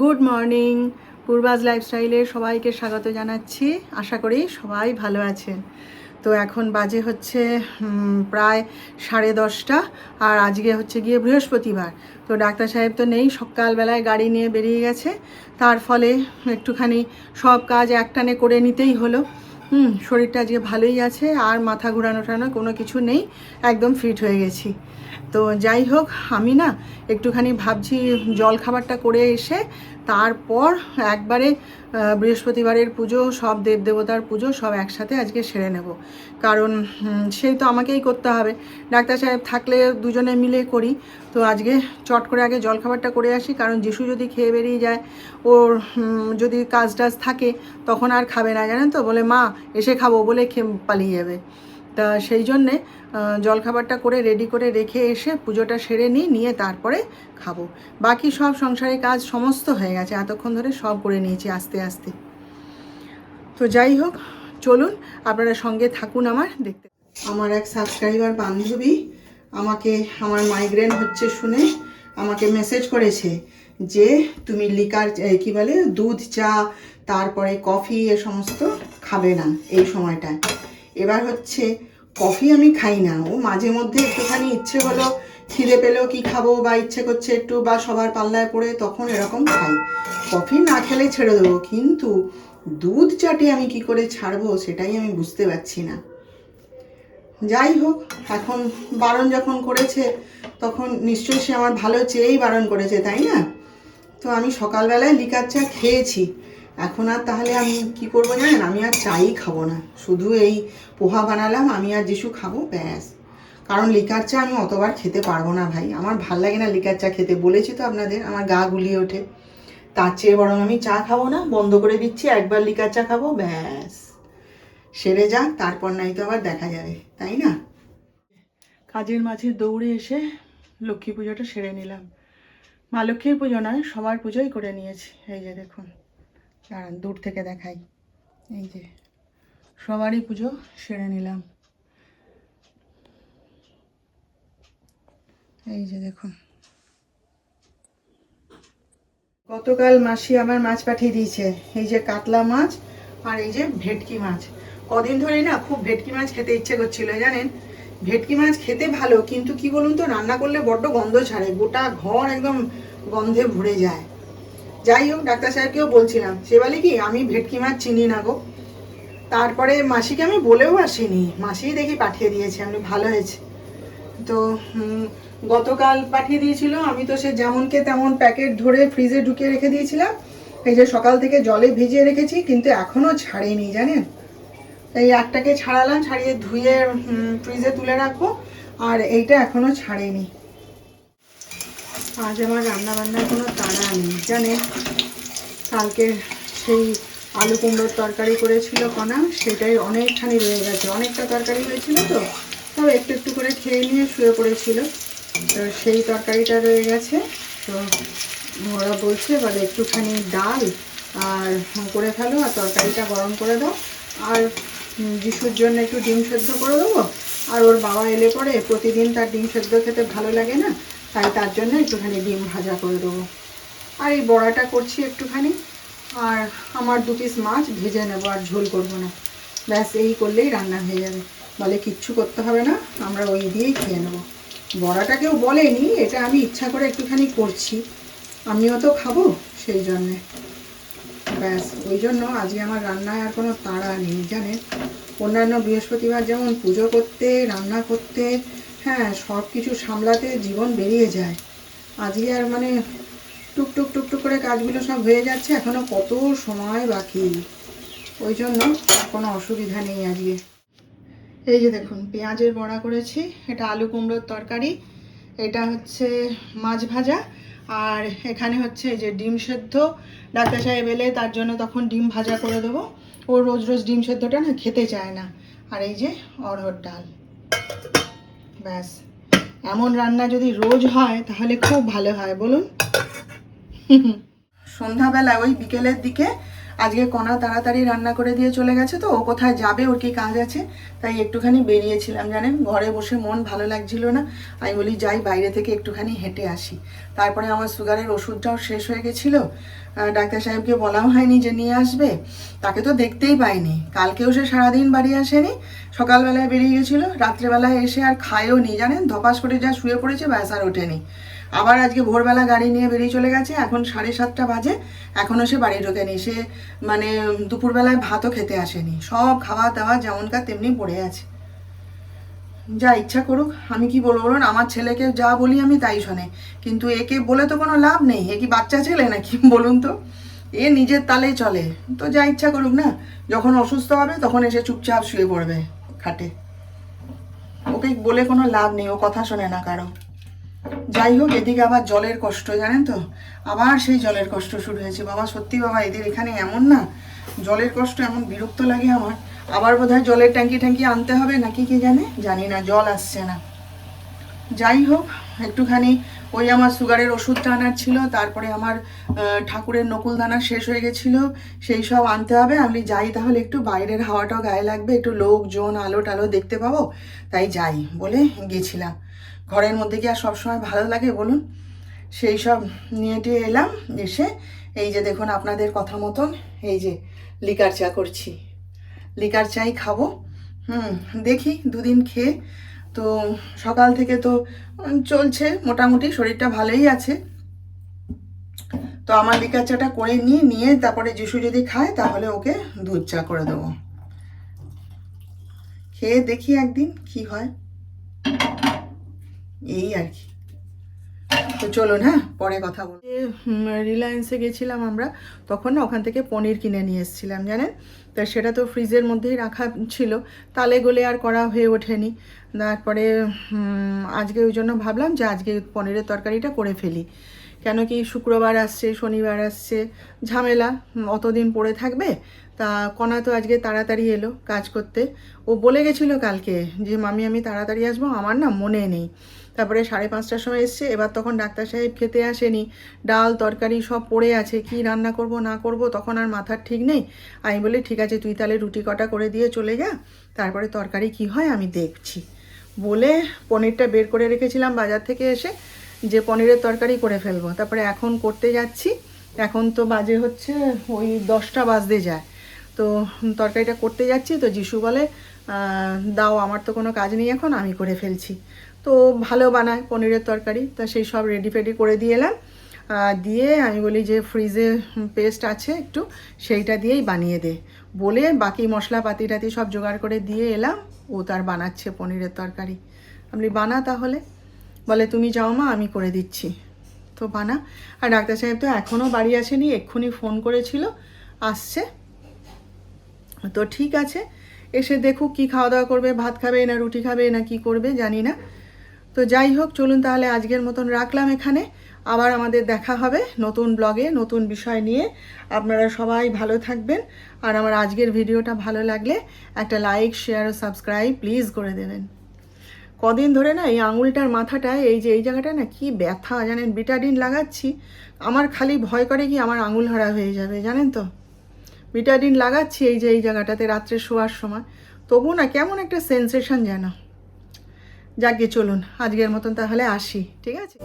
Good morning পূর্বাজ লাইফস্টাইলে সবাইকে স্বাগত জানাচ্ছি। আশা করি সবাই ভালো আছেন। তো এখন বাজে হচ্ছে প্রায় সাড়ে দশটা, আর আজকে হচ্ছে গিয়ে বৃহস্পতিবার। তো ডাক্তার সাহেব তো নেই, সকালবেলায় গাড়ি নিয়ে বেরিয়ে গেছে। তার ফলে একটুখানি সব কাজ একটানে করে নিতেই হলো। হুম, শরীরটা আজকে ভালোই আছে, আর মাথা ঘোরানো টানো কোনো কিছু নেই, একদম ফিট হয়ে গেছি। তো যাই হোক, আমি না একটুখানি ভাবছি জল খাবারটা করে এসে তারপর একবারে বৃহস্পতিবারের পুজো, সব দেবদেবতার পুজো, সব একসাথে আজকে সেরে নেব। কারণ সেই তো আমাকেই করতে হবে। ডাক্তার সাহেব থাকলে দুজনে মিলে করি। তো আজকে চট করে আগে জল খাবারটা করে আসি, কারণ যিশু যদি খেয়ে বেরিয়ে যায়, ওর যদি কাজ টাজ থাকে, তখন আর খাবে না, জানেন তো? বলে, মা, এসে খাব, বলে খেয়ে পালিয়ে যাবে। তা সেই জন্যে জলখাবারটা করে রেডি করে রেখে এসে পুজোটা সেরে নিই, নিয়ে তারপরে খাব। বাকি সব সংসারের কাজ সমস্ত হয়ে গেছে, এতক্ষণ ধরে সব করে নিয়েছি আস্তে আস্তে। তো যাই হোক, চলুন, আপনারা সঙ্গে থাকুন আমার, দেখতে। আমার এক সাবস্ক্রাইবার বান্ধবী আমাকে, আমার মাইগ্রেন হচ্ছে শুনে আমাকে মেসেজ করেছে যে, তুমি লিকার কি বলে, দুধ, চা, তারপরে কফি এ সমস্ত খাবে না এই সময়টায়। এবার হচ্ছে কফি আমি খাই না। ও মাঝে মধ্যে একটুখানি ইচ্ছে হলো খিদে পেলেও কি খাব বা ইচ্ছে করছে একটু বা সবার পাল্লায় পড়ে তখন এরকম খাই। কফি না খেলে ছেড়ে দেবো, কিন্তু দুধ চাটে আমি কি করে ছাড়বো সেটাই আমি বুঝতে পারছি না। যাই হোক, এখন বারণ যখন করেছে, তখন নিশ্চয়ই সে আমার ভালো চেয়েই বারণ করেছে, তাই না? তো আমি সকালবেলায় লিকার চা খেয়েছি। এখন আর তাহলে আমি কি করব জানেন? আমি আর চাই খাব না। শুধু এই পোহা বানালাম, আমি আর যিশু খাব, ব্যাস। কারণ লিকার চা আমি অতবার খেতে পারব না ভাই। আমার ভালো লাগে না লিকার চা খেতে। বলেছি তো আপনাদের, আমার গা গুলিয়ে ওঠে। তার চেয়ে বরং আমি চা খাব না, বন্ধ করে দিচ্ছি, একবার লিকার চা খাব, ব্যাস। সেরে যাক, তারপর নাই তো আবার দেখা যাবে, তাই না? কাজের মাঝে দৌড়ে এসে লক্ষ্মী পুজোটা সেরে নিলাম। মা লক্ষ্মীর পুজো নয়, সবার পুজোই করে নিয়েছি। এই যে দেখুন। দাঁড়ান, দূর থেকে দেখাই। এই যে, সবারই পুজো সেরে নিলাম। এই যে দেখুন। গতকাল মাসি আমার মাছ পাঠিয়ে দিয়েছে। এই যে কাতলা মাছ আর এই যে ভেটকি মাছ। কদিন ধরে না খুব ভেটকি মাছ খেতে ইচ্ছে করছিল, জানেন? ভেটকি মাছ খেতে ভালো, কিন্তু কি বলুন তো, রান্না করলে বড্ড গন্ধ ছাড়ে। গোটা ঘর একদম গন্ধে ভরে যায়। যাই হোক, ডাক্তার সাহেবকেও বলছিলাম সে বলে কি? আমি ভেটকি মাছ চিনি না গো। তারপরে মাসিকে আমি বলেও আসিনি। মাসিই দেখি পাঠিয়ে দিয়েছে, আমি ভালো হয়েছে। তো গতকাল পাঠিয়ে দিয়েছিল, আমি তো সে যেমনকে তেমন প্যাকেট ধরে ফ্রিজে ঢুকিয়ে রেখে দিয়েছিলাম। এই যে সকাল থেকে জলে ভিজিয়ে রেখেছি, কিন্তু এখনও ছাড়েনি, জানেন? এই একটাকে ছাড়ালাম, ছাড়িয়ে ধুয়ে ফ্রিজে তুলে রাখব, আর এইটা এখনও ছাড়েনি। আজ আমার রান্না বান্নার কোনো তাড়া নেই, জানেন? কালকের সেই আলু কুমড়োর তরকারি করেছিল কণা সেটাই অনেকখানি রয়ে গেছে। অনেকটা তরকারি হয়েছিল তো, তবে একটু একটু করে খেয়ে নিয়ে শুয়ে পড়েছিল। তো সেই তরকারিটা রয়ে গেছে। তো ওরা বলছে, বলে একটুখানি ডাল আর করে ফেলো আর তরকারিটা গরম করে দাও। আর যিশুর জন্য একটু ডিম সেদ্ধ করে দেবো। আর ওর বাবা এলে পরে, প্রতিদিন তার ডিম সেদ্ধ খেতে ভালো লাগে না। তাই তার জন্য একটুখানি ডিম ভাজা করে দেবো। আর এই বড়াটা করছি একটুখানি, আর আমার দু পিস মাছ ভেজে নেব আর ঝোল করব না। ব্যাস, এই করলেই রান্না হয়ে যাবে। বলে কিচ্ছু করতে হবে না, আমরা ওই দিয়েই খেয়ে নেব। বড়াটা কেউ বলেনি, এটা আমি ইচ্ছা করে একটুখানি করছি। আমিও তো খাব সেই জন্যে। ব্যাস, ওই জন্য আজকে আমার রান্নায় আর কোনো তাড়া নেই, জানেন? অন্যান্য বৃহস্পতিবার যেমন পুজো করতে, রান্না করতে হ্যাঁ সব কিছু সামলাতে জীবন বেরিয়ে যায়। আজকে আর মানে টুকটুক টুকটুক করে কাজগুলো সব হয়ে যাচ্ছে, এখনও কত সময় বাকি। ওই জন্য কোনো অসুবিধা নেই আজকে। এই যে দেখুন, পেঁয়াজের বড়া করেছি, এটা আলু কুমড়োর তরকারি, এটা হচ্ছে মাছ ভাজা, আর এখানে হচ্ছে যে ডিম সেদ্ধ। ডাক্তার সাহেব এলে তার জন্য তখন ডিম ভাজা করে দেবো। ও রোজ রোজ ডিম সেদ্ধটা না খেতে চায় না। আর এই যে অড়হর ডাল। ব্যাস। এমন রান্না যদি রোজ হয়, তাহলে খুব ভালো হয়, বলুন। সন্ধ্যাবেলা ওই বিকেলের দিকে আজকে কণা তাড়াতাড়ি রান্না করে দিয়ে চলে গেছে তো, ও কোথায় যাবে, ওর কি কাজ আছে? তাই একটুখানি বেরিয়েছিলাম, জানেন? ঘরে বসে মন ভালো লাগছিল না, আমি বলি যাই বাইরে থেকে একটুখানি হেঁটে আসি। তারপরে আমার সুগারের ওষুধটাও শেষ হয়ে গেছিল। ডাক্তার সাহেবকে বলাও হয়নি যে নিয়ে আসবে, তাকে তো দেখতেই পাইনি। কালকেও সে সারাদিন বাড়ি আসেনি, সকালবেলায় বেরিয়ে গেছিল, রাত্রেবেলায় এসে আর খায়ও নি, জানেন? ধপাস করে যা শুয়ে পড়েছে, ব্যাস আর ওঠেনি। আবার আজকে ভোরবেলা গাড়ি নিয়ে বেরিয়ে চলে গেছে, এখন সাড়ে সাতটা বাজে এখনও সে বাড়ি ঢোকেনি, সে মানে দুপুরবেলায় ভাতও খেতে আসেনি, সব খাওয়া দাওয়া যেমনকার তেমনি পড়ে আছে। যা ইচ্ছা করুক, আমি কি বলব বলুন, আমার ছেলেকে যা বলি আমি তাই শোনে, কিন্তু একে বলে তো কোনো লাভ নেই, এ কি বাচ্চা ছেলে নাকি, বলুন তো? এ নিজের তালেই চলে, তো যা ইচ্ছা করুক না, যখন অসুস্থ হবে তখন এসে চুপচাপ শুয়ে পড়বে খাটে। ওকে বলে কোনো লাভ নেই, ও কথা শোনে না কারও। যাই হোক এদিকে আবার জলের কষ্ট, জানেন তো? আবার সেই জলের কষ্ট শুরু হয়েছে। বাবা, সত্যি বাবা, এদের এখানে এমন না? জলের কষ্ট এমন বিরক্ত লাগে আমার। আবার বোধহয় জলের ট্যাঙ্কি ট্যাঙ্কি আনতে হবে নাকি কে জানে? জানি না, জল আসছে না। যাই হোক একটুখানি ওই আমার সুগারের ওষুধটা আনার ছিল, তারপরে আমার ঠাকুরের নকুল দানা শেষ হয়ে গেছিল, সেই সব আনতে হবে। আমি যাই তাহলে একটু বাইরের হাওয়াটাও গায়ে লাগবে, একটু লোকজন আলো টালো দেখতে পাবো। তাই যাই বলে গেছিলাম। ঘরের মধ্যে কি আর সবসময় ভালো লাগে বলুন? সেই সব নিয়ে টিয়ে এলাম, এসে এই যে দেখুন আপনাদের কথা মতন এই যে লিকার চা করছি। লিকার চাই খাব। হুম, দেখি দুদিন খেয়ে। তো সকাল থেকে তো চলছে, মোটামুটি শরীরটা ভালোই আছে। তো আমার লিকার চাটা করে নিয়ে নিয়ে তারপরে যিশু যদি খায় তাহলে ওকে দুধ চা করে দেবো। খেয়ে দেখি একদিন কি হয়। এই আর কি। তো চলুন হ্যাঁ পরে কথা বলব। রিলায়েন্সে গেছিলাম আমরা, তখন না ওখান থেকে পনির কিনে নিয়ে এসেছিলাম, জানেন? তা সেটা তো ফ্রিজের মধ্যেই রাখা ছিল, তালে গলে আর করা হয়ে ওঠেনি। তারপরে আজকে ওই জন্য ভাবলাম যে আজকে পনিরের তরকারিটা করে ফেলি। কেন কি শুক্রবার আসছে, শনিবার আসছে, ঝামেলা অতদিন পড়ে থাকবে তা কণা তো আজকে তাড়াতাড়ি এলো কাজ করতে। ও বলে গেছিল কালকে যে, মামি, আমি তাড়াতাড়ি আসব, আমার না মনে নেই। তারপরে সাড়ে পাঁচটার সময় এসছে, এবার তখন ডাক্তার সাহেব খেতে আসেনি। ডাল, তরকারি সব পড়ে আছে, কি রান্না করব, না করব, তখন আর মাথার ঠিক নেই। আমি বলি, ঠিক আছে, তুই তাহলে রুটি কটা করে দিয়ে চলে যা, তারপরে তরকারি কি হয় আমি দেখছি। বলে পনিরটা বের করে রেখেছিলাম বাজার থেকে এসে, যে পনিরের তরকারি করে ফেলব। তারপরে এখন করতে যাচ্ছি, এখন তো বাজে হচ্ছে ওই দশটা বাজতে যায়। তো তরকারিটা করতে যাচ্ছি, তো যিশু বলে দাও, আমার তো কোনো কাজ নেই এখন, আমি করে ফেলছি। তো ভালো বানায় পনিরের তরকারি, তা সেই সব রেডি ফেডি করে দিয়ে এলাম। দিয়ে আমি বলি যে ফ্রিজে পেস্ট আছে একটু, সেইটা দিয়েই বানিয়ে দে। বলে বাকি মশলাপাতি টাতি সব জোগাড় করে দিয়ে এলাম, ও তার বানাচ্ছে পনিরের তরকারি। আপনি বানা তাহলে। বলে, তুমি যাও মা, আমি করে দিচ্ছি। তো বানা। আর ডাক্তার সাহেব তো এখনও বাড়ি আসেনি, এক্ষুনি ফোন করেছিল, আসছে। তো ঠিক আছে, এসে দেখুক কি খাওয়া দাওয়া করবে, ভাত খাবে না রুটি খাবে না কি করবে, জানি না। তো যাই হোক, চলুন তাহলে আজকের মতন রাখলাম এখানে। আবার আমাদের দেখা হবে নতুন ব্লগে, নতুন বিষয় নিয়ে। আপনারা সবাই ভালো থাকবেন। আর আমার আজকের ভিডিওটা ভালো লাগলে একটা লাইক, শেয়ার ও সাবস্ক্রাইব প্লিজ করে দেবেন। কদিন ধরে না এই আঙুলটার মাথাটায় এই যে এই জায়গাটা না কি ব্যথা, জানেন, বিটাডিন লাগাচ্ছি। আমার খালি ভয় করে কি আমার আঙুল হারা হয়ে যাবে, জানেন তো? বিটাডিন লাগাচ্ছি এই যে, এই জায়গাটাতে রাত্রে শোয়ার সময়। তবু না কেমন একটা সেন্সেশন যেন। যাকে চলুন, আজকের মতন তাহলে আসি, ঠিক আছে?